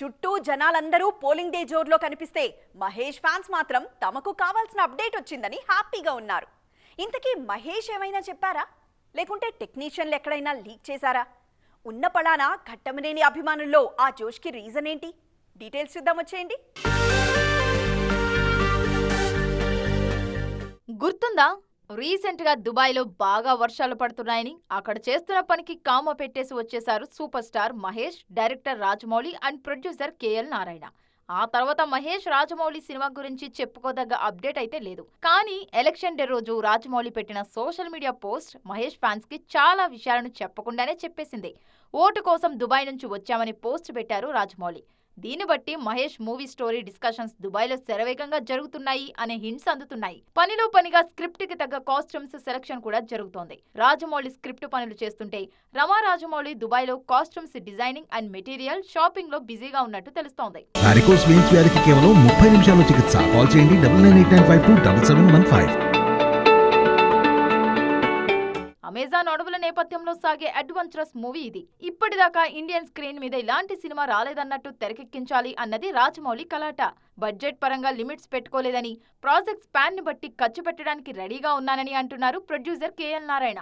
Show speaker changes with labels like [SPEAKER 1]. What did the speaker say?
[SPEAKER 1] చుట్టూ జనాలందరూ polling day జోర్లో కనిపిస్తే మహేష్ ఫ్యాన్స్ మాత్రం తమకు కావాల్సిన అప్డేట్ వచ్చిందని హ్యాపీగా ఉన్నారు. ఇంతకీ మహేష్ ఏమైనా చెప్పారా? లేకుంటే టెక్నీషియన్లు ఎక్కడైనా లీక్ చేశారా? ఉన్న పడానా ఘట్టమనేని అభిమానుల్లో ఆ జోష్కి రీజన్ ఏంటి? డీటెయిల్స్ చూద్దాం వచ్చేయండి.
[SPEAKER 2] గుర్తుందా? రీసెంట్గా దుబాయ్లో బాగా వర్షాలు పడుతున్నాయని అక్కడ చేస్తున్న పనికి కామ పెట్టేసి వచ్చేశారు super star Mahesh director Rajamouli and producer K L Narayana. ఆ తర్వాత మహేష్ రాజమౌళి సినిమా గురించి చెప్పుకోదగ్గ అప్డేట్ అయితే లేదు. కానీ ఎలక్షన్ డే రోజు రాజమౌళి పెట్టిన సోషల్ మీడియా పోస్ట్ మహేష్ ఫ్యాన్స్కి చాలా విషయాలను చెప్పకుండానే చెప్పేసింది. ఓటు కోసం దుబాయ్ నుంచి వచ్చామని పోస్ట్ పెట్టారు రాజమౌళి. దీన్ని బట్టి మహేష్ మూవీ స్టోరీ డిస్కషన్స్ దుబాయ్లో శరవేగంగా జరుగుతున్నాయి అనే హింట్స్ అందుతున్నాయి. పనిలో పనిగా స్క్రిప్ట్కి తగ్గ కాస్ట్యూమ్స్ సెలక్షన్ కూడా జరుగుతోంది. రాజమౌళి స్క్రిప్ట్ పనులు చేస్తుంటే రమా రాజమౌళి దుబాయ్లో కాస్ట్యూమ్స్ డిజైనింగ్ అండ్ మెటీరియల్ షాపింగ్లో బిజీగా ఉన్నట్టు తెలుస్తోంది.
[SPEAKER 3] కేవలం ముప్పై నిమిషాల్లో చికిత్స. కాల్ చేయండి
[SPEAKER 2] అమెజాన్ అడవుల నేపథ్యంలో సాగే అడ్వెంచరస్ మూవీ ఇది. ఇప్పటిదాకా ఇండియన్ స్క్రీన్ మీద ఇలాంటి సినిమా రాలేదన్నట్టు తెరకెక్కించాలి అన్నది రాజమౌళి కలాట. బడ్జెట్ పరంగా లిమిట్స్ పెట్టుకోలేదని ప్రాజెక్ట్ స్పాన్ని బట్టి ఖర్చు పెట్టడానికి రెడీగా ఉన్నానని అంటున్నారు ప్రొడ్యూసర్ కేఎల్ నారాయణ.